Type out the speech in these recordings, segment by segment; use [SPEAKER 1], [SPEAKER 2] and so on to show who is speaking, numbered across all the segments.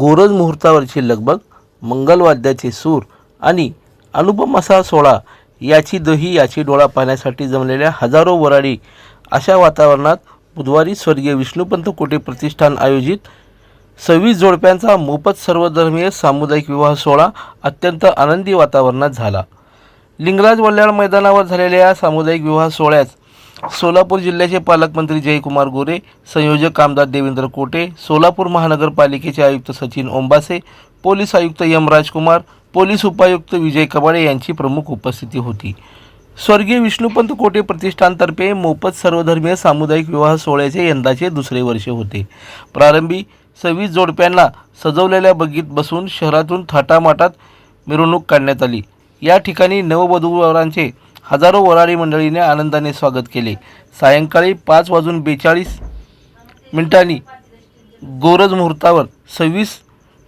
[SPEAKER 1] गोरज मुहूर्तावरची लगबग मंगलवाद्याचे सूर आणि अनुपम असा सोहळा याची दही याची डोळा पाहण्यासाठी जमलेल्या हजारो वराडी अशा वातावरणात बुधवारी स्वर्गीय विष्णुपंत कोटे प्रतिष्ठान आयोजित सव्वीस जोडप्यांचा मोफत सर्वधर्मीय सामुदायिक विवाह सोहळा अत्यंत आनंदी वातावरणात झाला. लिंगराज वल्याळ मैदानावर झालेल्या या सामुदायिक विवाह सोहळ्यात सोलापूर जिल्ह्याचे पालकमंत्री जयकुमार गोरे संयोजक आमदार देवेंद्र कोटे सोलापूर महानगरपालिकेचे आयुक्त सचिन ओंबासे पोलीस आयुक्त यम राजकुमार पोलीस उपायुक्त विजय कबाडे यांची प्रमुख उपस्थिती होती. स्वर्गीय विष्णुपंत कोटे प्रतिष्ठानतर्फे मोफत सर्वधर्मीय सामुदायिक विवाह सोहळ्याचे यंदाचे दुसरे वर्ष होते. प्रारंभी सव्वीस जोडप्यांना सजवलेल्या बगीत बसून शहरातून थाटामाटात मिरवणूक काढण्यात आली. या ठिकाणी नववधूवरांचे हजारो वराडी मंडळीने आनंदाने स्वागत केले. सायंकाळी पाच वाजून बेचाळीस मिनिटांनी गोरज मुहूर्तावर सव्वीस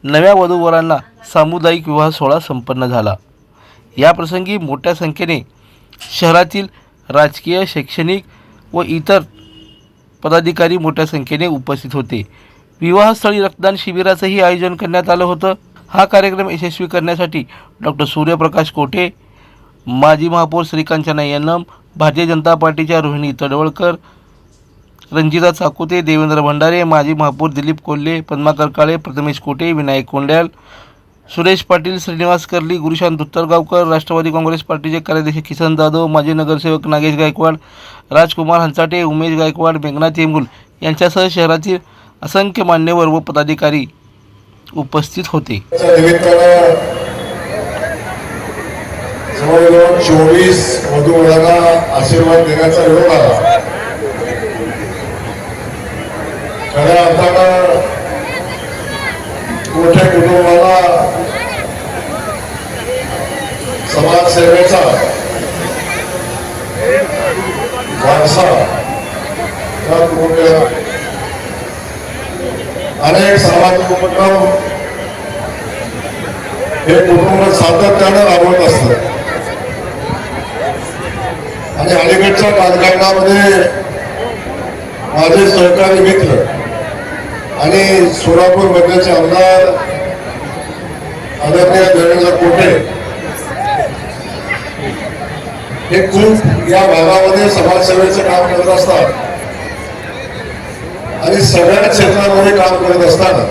[SPEAKER 1] नव्या वधूवरांना सामुदायिक विवाह सोहळा संपन्न झाला. या प्रसंगी मोठ्या संख्येने शहरातील राजकीय शैक्षणिक व इतर पदाधिकारी मोठ्या संख्येने उपस्थित होते. विवाहस्थळी रक्तदान शिबिराचंही आयोजन करण्यात आलं होतं. हा कार्यक्रम यशस्वी करण्यासाठी डॉक्टर सूर्यप्रकाश कोठे माजी महापौर श्रीकांचना यन्नम भारतीय जनता पार्टीच्या रोहिणी तडवळकर रंजिता चाकुते देवेंद्र भंडारे माजी महापौर दिलीप कोल्हे पद्माकर काळे प्रथमेश कोटे विनायक कोंड्याल सुरेश पाटील श्रीनिवास कर्ली गुरुशांत उत्तरगावकर राष्ट्रवादी काँग्रेस पार्टीचे कार्याध्यक्ष किसन जाधव माजी नगरसेवक नागेश गायकवाड राजकुमार हंचाटे उमेश गायकवाड मेघनाथ येंगुल यांच्यासह शहरातील असंख्य मान्यवर व पदाधिकारी उपस्थित होते.
[SPEAKER 2] जवळजवळ चोवीस वधूवरांना आशीर्वाद देण्याचा योग आला. खऱ्या अर्थानं मोठ्या कुटुंबाला समाजसेवेचा वारसा त्या कुटुंबाला अनेक सामाजिक उपक्रम हे कुटुंब सातत्यानं राबवत असतं. आणि अलीगडच्या राजकारणामध्ये माझे सहकारी मित्र आणि सोलापूर मधल्याचे आमदार आदरणीय देवेंद्र कोठे हे खूप या भागामध्ये समाजसेवेचं काम करत असतात. आणि सगळ्या क्षेत्रामध्ये काम करत असताना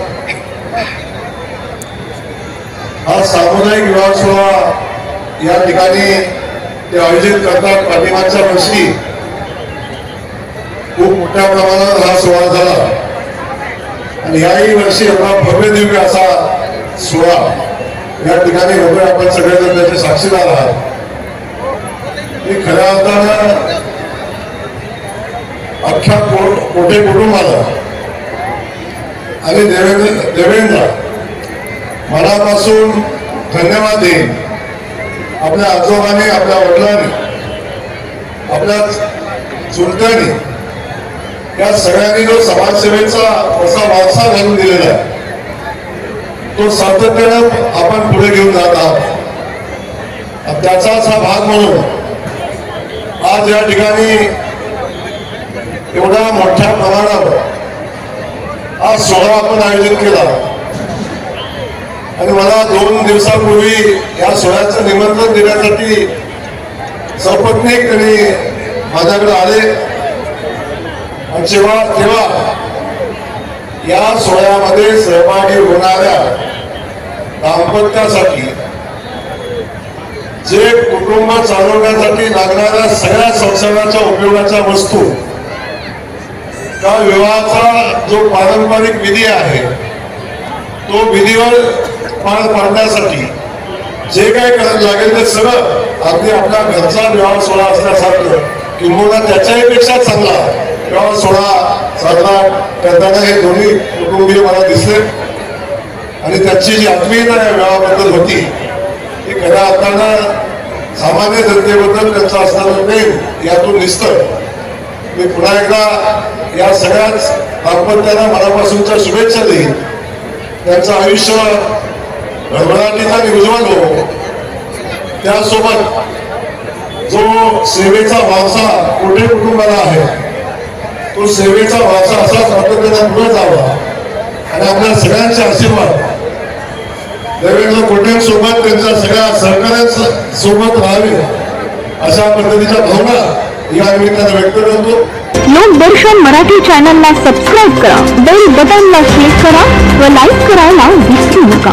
[SPEAKER 2] हा सामुदायिक विवाह सोहळा या ठिकाणी ते आयोजित करतात. पाठिंबाच्या वर्षी खूप मोठ्या प्रमाणात हा सोहळा झाला. आणि याही वर्षी एवढा भव्य दिव्य असा सोहळा या ठिकाणी होतोय आपण सगळेजण त्याचे साक्षीदार आहात. हे खऱ्या अर्थानं अख्ख्या कोट कोठे कुटुंबाला. आणि देवेंद्र देवेंद्र मनापासून धन्यवाद देईन. आपल्या आजोबाने आपल्या वडिलांनी आपल्या चुलत्याने या सगळ्यांनी जो समाजसेवेचा असा वारसा घालून दिलेला आहे तो सातत्यानं आपण पुढे घेऊन जात आहोत. त्याचाच हा भाग म्हणून आज या ठिकाणी एवढ्या मोठ्या प्रमाणावर हा सोहळा आपण आयोजित केला. आणि मला दोन दिवसापूर्वी या सोहळ्याचं निमंत्रण देण्यासाठी सपत्नीक त्यांनी माझ्याकडे आले. आणि जेव्हा तेव्हा या सोहळ्यामध्ये सहभागी होणाऱ्या दाम्पत्यासाठी जे कुटुंब चालवण्यासाठी लागणाऱ्या सगळ्या संसाराच्या उपयोगाच्या वस्तू त्या विवाहाचा जो पारंपरिक विधी आहे तो विधीवर पार पाडण्यासाठी जे काय करायला लागेल ते सगळं अगदी आपल्या घरचा विवाह सोहळा असल्यासारखं किंबहुना त्याच्याही पेक्षा चांगला विवाह सोहळा साजरा करताना हे दोन्ही कुटुंबीय मला दिसले. आणि त्याची जी आत्मीयता या विवाहाबद्दल होती ती खऱ्या अर्थानं सामान्य जनतेबद्दल त्यांचं असणारं प्रेम यातून दिसतं मी पुन्हा एकदा या सगळ्याच दाम्पत्यांना मनापासूनच्या शुभेच्छा देईन. त्यांचं आयुष्य भरभराटीचा उज्ज्वल हो. त्यासोबत जो सेवेचा वारसा कुठे कुटुंबाला आहे तो सेवेचा वारसा असाच सातत्याने पुढे जावा. आणि आपल्या सगळ्यांचे आशीर्वाद. देवेंद्र कोटे सोबत त्यांच्या सगळ्या सहकार्यांच्या सोबत राहावे अशा पद्धतीच्या भावना या निमित्ताने व्यक्त करतो.
[SPEAKER 3] लोकदर्शन मराठी चॅनलला सबस्क्राईब करा. बेल बटनला क्लिक करा व लाईक करायला विसरू नका.